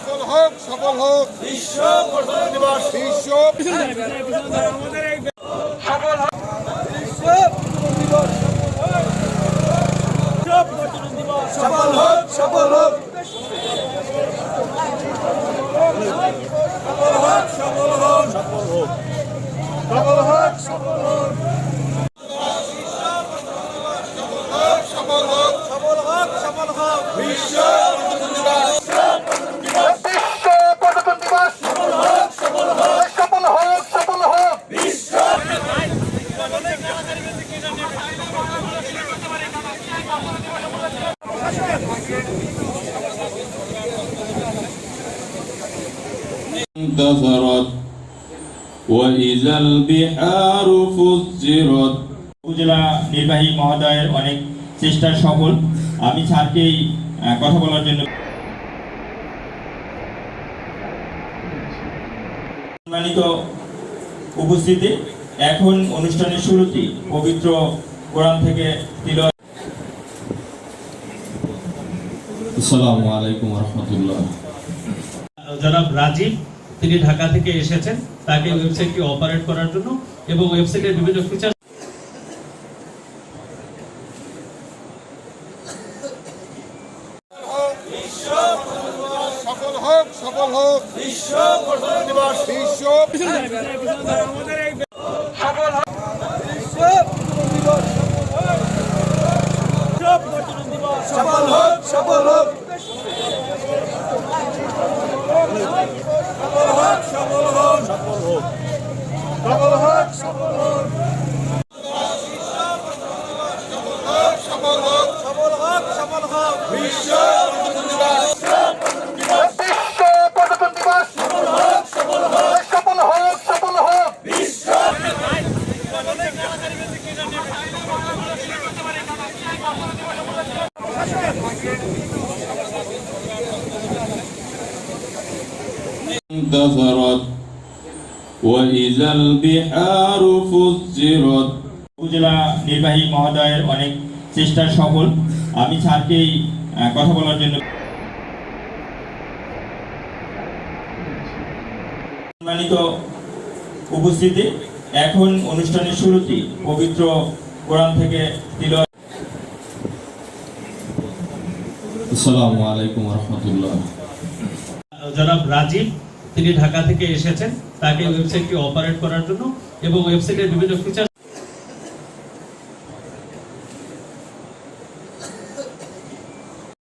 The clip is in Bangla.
সফল হোক সফল হোক। বিশ্ব দিবস। বিশ্ব সফল হোক বিশ্ব দিবস সফল হোক। সফল হোক সফল হোক। সফল হোক সফল হোক সফল হোক। انتصرت وإذا البحار فجرت উপজেলা নির্বাহী মহোদয়ের অনেক চেষ্টার সফল আমি স্যারকেই আহ, কথা বলার জন্য সম্মানিত উপস্থিতি এখন অনুষ্ঠানের শুরুতেই পবিত্র কোরআন থেকে তিল আসসালামু আলাইকুম রহমতুল্লাহ। জনাব রাজীব তিনি ঢাকা থেকে এসেছেন তাকে ওয়েবসাইটটি অপারেট করার জন্য এবং ওয়েবসাইটের বিভিন্ন ফিচার সফল হোক সফল হোক। বিশ্ব বিশ্ব সফল হোক সফল হোক সফল وإذا البحار فجرت উপজেলা নির্বাহী মহোদয়ের অনেক চেষ্টার সফল আমি স্যারকেই আহ, কথা বলার জন্য সম্মানিত উপস্থিতি এখন অনুষ্ঠানের শুরুতেই পবিত্র কোরআন থেকে তিল আসসালামু আলাইকুম রহমতুল্লাহ জনাব রাজীব তিনি ঢাকা থেকে এসেছেন। তাকে ওয়েবসাইটটি অপারেট করার জন্য এবং ওয়েবসাইটের বিভিন্ন ফিচার